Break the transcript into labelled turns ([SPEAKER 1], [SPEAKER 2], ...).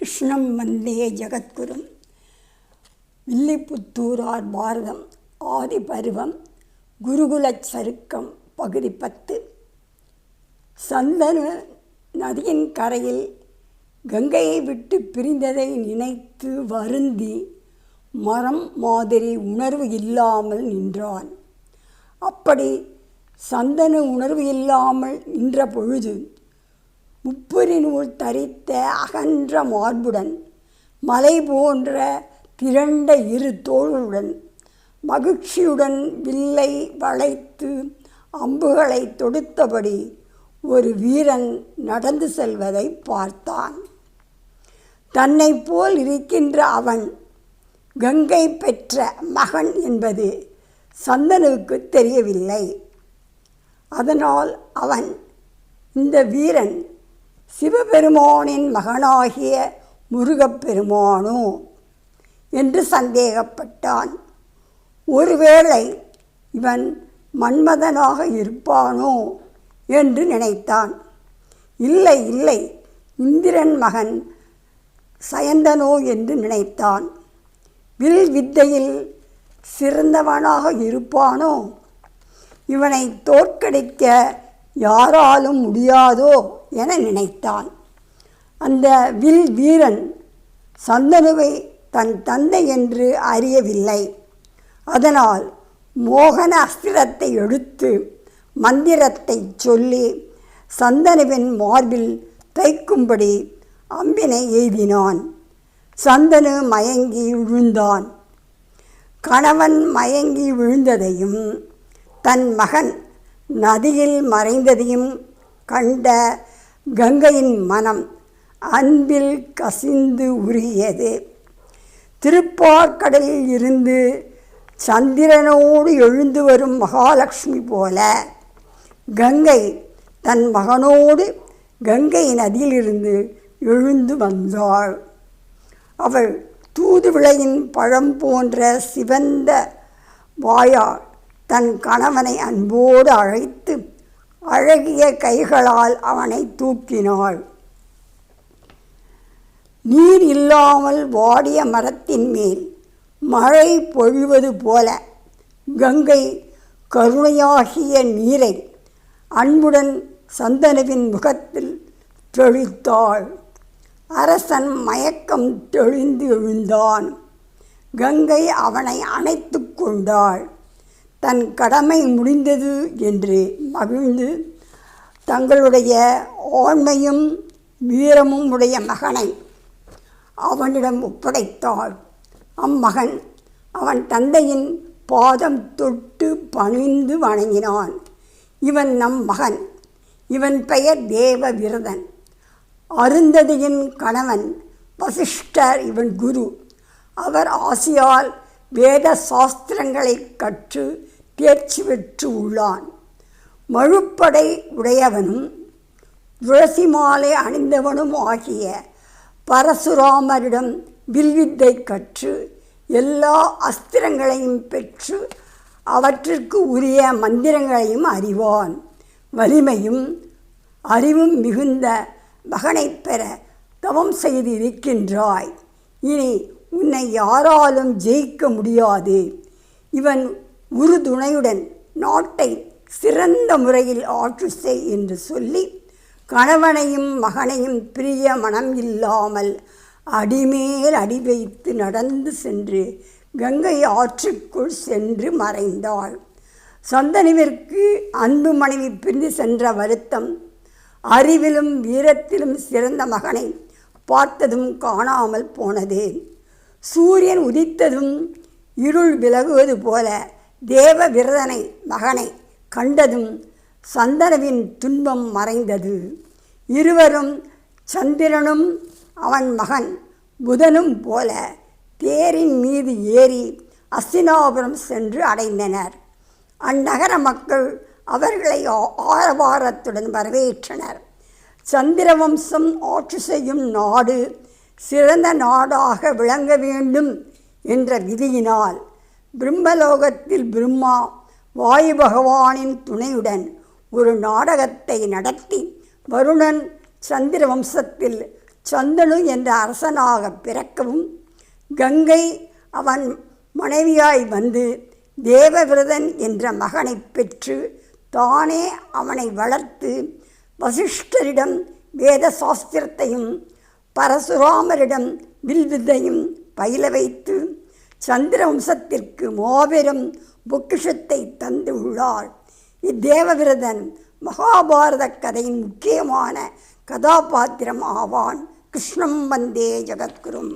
[SPEAKER 1] கிருஷ்ணம் வந்தே ஜெகத்குரும். வில்லிபுத்தூரார் பாரதம் ஆதி பருவம் குருகுலச் சருக்கம் பகுதி பத்து. சந்தனு நதியின் கரையில் கங்கையை விட்டு பிரிந்ததை நினைத்து வருந்தி மரம் மாதிரி உணர்வு இல்லாமல் நின்றான். அப்படி சந்தனு உணர்வு இல்லாமல் நின்ற பொழுது முப்புரி நூல் தரித்த அகன்ற மார்புடன் மலை போன்ற திரண்ட இரு தோள்களுடன் மகிழ்ச்சியுடன் வில்லை வளைத்து அம்புகளை தொடுத்தபடி ஒரு வீரன் நடந்து செல்வதை பார்த்தான். தன்னை போல் இருக்கின்ற அவன் கங்கை பெற்ற மகன் என்பது சந்தனுவுக்கு தெரியவில்லை. அதனால் அவன் இந்த வீரன் சிவபெருமானின் மகனாகிய முருகப்பெருமானோ என்று சந்தேகப்பட்டான். ஒருவேளை இவன் மன்மதனாக இருப்பானோ என்று நினைத்தான். இல்லை இல்லை இந்திரன் மகன் சயந்தனோ என்று நினைத்தான். வில் வித்தையில் சிறந்தவனாக இருப்பானோ? இவனை தோற்கடிக்க யாராலும் முடியாதோ? என நினைத்தான் அந்த வில் வீரன் சந்தனுவை தன் தந்தை என்று அறியவில்லை. அதனால் மோகன அஸ்திரத்தை எடுத்து மந்திரத்தை சொல்லி சந்தனுவின் மார்பில் தைக்கும்படி அம்பினை எய்தினான். சந்தனு மயங்கி விழுந்தான். கணவன் மயங்கி விழுந்ததையும் தன் மகன் நதியில் மறைந்ததையும் கண்ட கங்கையின் மனம் அன்பில் கசிந்து உருகியது. திருப்பார்க்கடலில் இருந்து சந்திரனோடு எழுந்து வரும் மகாலட்சுமி போல கங்கை தன் மகனோடு கங்கை நதியிலிருந்து எழுந்து வந்தாள். அவள் தூதுவிளையின் பழம் போன்ற சிவந்த வாயால் தன் கணவனை அன்போடு அழைத்து அழகிய கைகளால் அவனை தூக்கினாள். நீர் இல்லாமல் வாடிய மரத்தின் மேல் மழை பொழிவது போல கங்கை கருணையாகிய நீரை அன்புடன் சந்தனுவின் முகத்தில் தெளித்தாள். அரசன் மயக்கம் தெளிந்து எழுந்தான். கங்கை அவனை அணைத்து கொண்டாள். தன் கடமை முடிந்தது என்று மகிழ்ந்து தங்களுடைய ஆண்மையும் வீரமும் உடைய மகனை அவனிடம் ஒப்படைத்தாள். அம்மகன் அவன் தந்தையின் பாதம் தொட்டு பணிந்து வணங்கினான். இவன் நம் மகன். இவன் பெயர் தேவ விரதன் அருந்ததியின் கணவன் வசிஷ்டர் இவன் குரு. அவர் ஆசியால் வேத சாஸ்திரங்களை கற்று தேர்ச்சி பெற்று உள்ளான். மழுப்படை உடையவனும் துளசி மாலை அணிந்தவனும் ஆகிய பரசுராமரிடம் வில்வித்தை கற்று எல்லா அஸ்திரங்களையும் பெற்று அவற்றிற்கு உரிய மந்திரங்களையும் அறிவான். வலிமையும் அறிவும் மிகுந்த மகனைப் பெற தவம் செய்து இருக்கின்றாய் இனி உன்னை யாராலும் ஜெயிக்க முடியாது. இவன் உறுதுணையுடன் நாட்டை சிறந்த முறையில் ஆட்சி செய் என்று சொல்லி கணவனையும் மகனையும் பிரிய மனம் இல்லாமல் அடிமேல் அடி வைத்து நடந்து சென்று கங்கை ஆற்றுக்குள் சென்று மறைந்தாள். சந்தனிவிற்கு அன்பு மனைவி பிரிந்து சென்ற வருத்தம் அறிவிலும் வீரத்திலும் சிறந்த மகனை பார்த்ததும் காணாமல் போனதே. சூரியன் உதித்ததும் இருள் விலகுவது போல தேவ விரதனை மகனை கண்டதும் சந்தனவின் துன்பம் மறைந்தது. இருவரும் சந்திரனும் அவன் மகன் புதனும் போல தேரின் மீது ஏறி அஸ்தினாபுரம் சென்று அடைந்தனர். அந்நகர மக்கள் அவர்களை ஆரவாரத்துடன் வரவேற்றனர். சந்திரவம்சம் ஆட்சி செய்யும் நாடு சிறந்த நாடாக விளங்க வேண்டும் என்ற விதியினால் பிரம்மலோகத்தில் பிரம்மா வாயு பகவானின் துணையுடன் ஒரு நாடகத்தை நடத்தி வருணன் சந்திர வம்சத்தில் சந்தனு என்ற அரசனாக பிறக்கவும் கங்கை அவன் மனைவியாய் வந்து தேவவிரதன் என்ற மகனை பெற்று தானே அவனை வளர்த்து வசிஷ்டரிடம் வேத சாஸ்திரத்தையும் பரசுராமரிடம் வில்வித்தையும் பயில வைத்து சந்திர வம்சத்திற்கு மாபெரும் பொக்கிஷத்தை தந்து உள்ளார் இத்தேவவிரதன் மகாபாரத கதையின் முக்கியமான கதாபாத்திரம் ஆவான். கிருஷ்ணம் வந்தே ஜகத்குரும்.